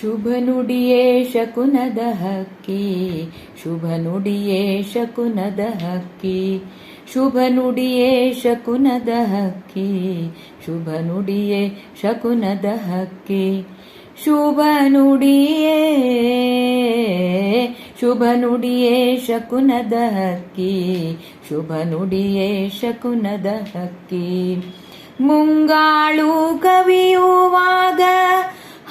ಶುಭ ನುಡಿಯೇ ಶಕುನದ ಹಕ್ಕಿ ಶುಭ ನುಡಿಯೇ ಶಕುನದ ಹಕ್ಕಿ ಶುಭ ನುಡಿಯೇ ಶಕುನದ ಹಕ್ಕಿ ಶುಭ ನುಡಿಯೇ ಶಕುನದ ಹಕ್ಕಿ ಶುಭ ನುಡಿಯೇ ಶುಭ ನುಡಿಯೇ ಶಕುನದ ಹಕ್ಕಿ ಶುಭ ನುಡಿಯೇ ಶಕುನದ ಹಕ್ಕಿ. ಮುಂಗಾಳು ಕವಿಯುವಾಗ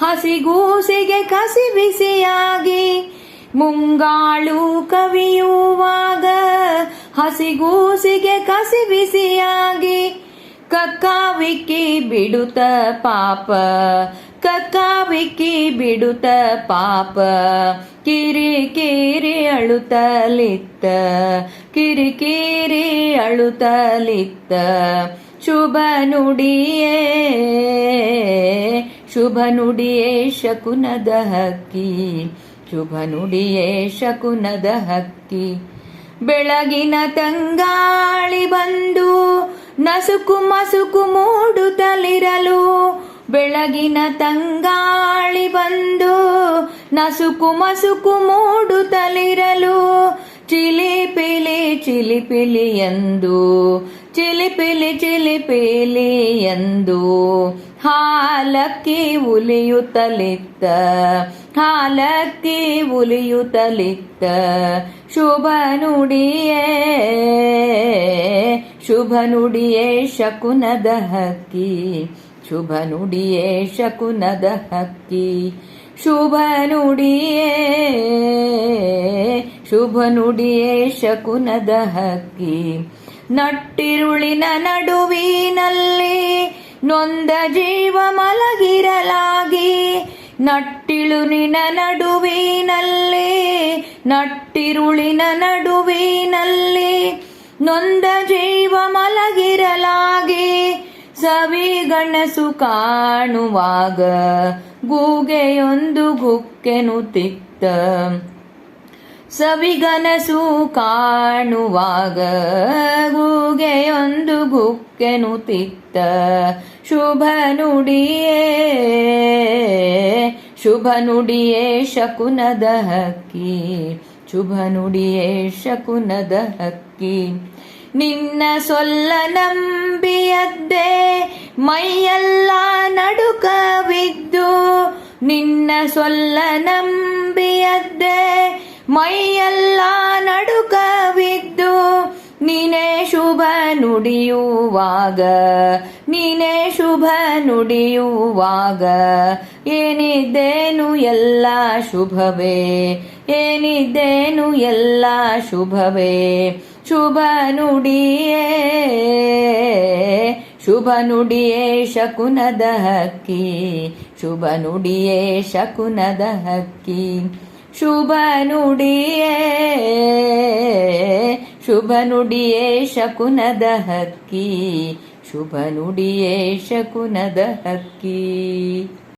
ಹಸಿಗೂಸಿಗೆ ಕಸಿ ಬಿಸಿಯಾಗಿ, ಮುಂಗಾಳು ಕವಿಯುವಾಗ ಹಸಿಗೂಸಿಗೆ ಕಸಿ ಬಿಸಿಯಾಗಿ, ಕಕ್ಕಾವಿಕ್ಕಿ ಬಿಡುತ್ತ ಪಾಪ, ಕಕ್ಕಾವಿಕ್ಕಿ ಬಿಡುತ್ತ ಪಾಪ, ಕಿರಿ ಕಿರಿ ಅಳುತ್ತಲಿತ್ತ, ಕಿರಿ ಕಿರಿ ಅಳುತ್ತಲಿತ್ತ, ಶುಭ ನುಡಿಯೇ ಶುಭ ನುಡಿಯೇ ಶಕುನದ ಹಕ್ಕಿ ಶುಭ ನುಡಿಯೇ ಶಕುನದ ಹಕ್ಕಿ. ಬೆಳಗಿನ ತಂಗಾಳಿ ಬಂದು ನಸುಕು ಮಸುಕು ಮೂಡುತ್ತಲಿರಲು ಬೆಳಗಿನ ತಂಗಾಳಿ ಬಂದು ನಸುಕು ಮಸುಕು ಮೂಡುತ್ತಲಿರಲು ಚಿಲಿಪಿಲಿ ಚಿಲಿಪಿಲಿ ಎಂದು ಚಿಲಿಪಿಲಿ ಚಿಲಿಪಿಲಿ ಎಂದು. ಹಾಲಕ್ಕಿ ಉಲಿಯುತ್ತಲಿತ್ತ ಹಾಲಕ್ಕಿ ಉಲಿಯುತ್ತಲಿತ್ತ. ಶುಭ ನುಡಿಯೇ ಶುಭ ನುಡಿಯೇ ಶಕುನದ ಹಕ್ಕಿ, ಶುಭ ನುಡಿಯೇ ಶಕುನದ ಹಕ್ಕಿ. ಶುಭ ನುಡಿಯೇ ಶುಭ ನುಡಿಯೇ ಶಕುನದ ಹಕ್ಕಿ. ನಟ್ಟಿರುಳಿನ ನಡುವಿನಲ್ಲಿ ನೊಂದ ಜೀವ ಮಲಗಿರಲಾಗಿ ನಟ್ಟಿಳುನಿನ ನಡುವಿನಲ್ಲಿ, ನಟ್ಟಿರುಳಿನ ನಡುವಿನಲ್ಲಿ. ನೊಂದ ಜೀವ ಮಲಗಿರಲಾಗಿ ಸವಿಗಣಸು ಕಾಣುವಾಗ, ಗೂಗೆಯೊಂದು ಗುಕ್ಕೆನು ತಿಕ್ತ ಸವಿಗನಸು ಕಾಣುವಾಗ ಗೂಗೆಯೊಂದು ಗುಕ್ಕೆನು ತಿತ್ತ, ಶುಭ ನುಡಿಯೇ ಶುಭ ನುಡಿಯೇ ಶಕುನದ ಹಕ್ಕಿ, ಶುಭ ನುಡಿಯೇ ಶಕುನದ ಹಕ್ಕಿ. ನಿನ್ನ ಸೊಲ್ಲ ನಂಬಿಯದ್ದೇ ಮೈಯೆಲ್ಲ ನಡುಕವಿದ್ದು, ನಿನ್ನ ಸೊಲ್ಲ ನಂಬಿಯದ್ದೇ ಮೈಯೆಲ್ಲ ನಡುಕವಿದ್ದು ನೀನೇ ಶುಭ ನುಡಿಯುವಾಗ, ನೀನೇ ಶುಭ ನುಡಿಯುವಾಗ. ಏನಿದ್ದೇನು ಎಲ್ಲ ಶುಭವೇ, ಏನಿದ್ದೇನು ಎಲ್ಲ ಶುಭವೇ. ಶುಭ ನುಡಿಯೇ ಶುಭ ನುಡಿಯೇ ಶಕುನದ ಹಕ್ಕಿ, ಶುಭ ನುಡಿಯೇ ಶಕುನದ ಹಕ್ಕಿ. ಶುಭ ನುಡಿಯೇ ಶುಭ ನುಡಿಯೇ ಶಕುನದ ಹಕ್ಕಿ ಶುಭ ನುಡಿಯೇ ಶಕುನದ ಹಕ್ಕಿ.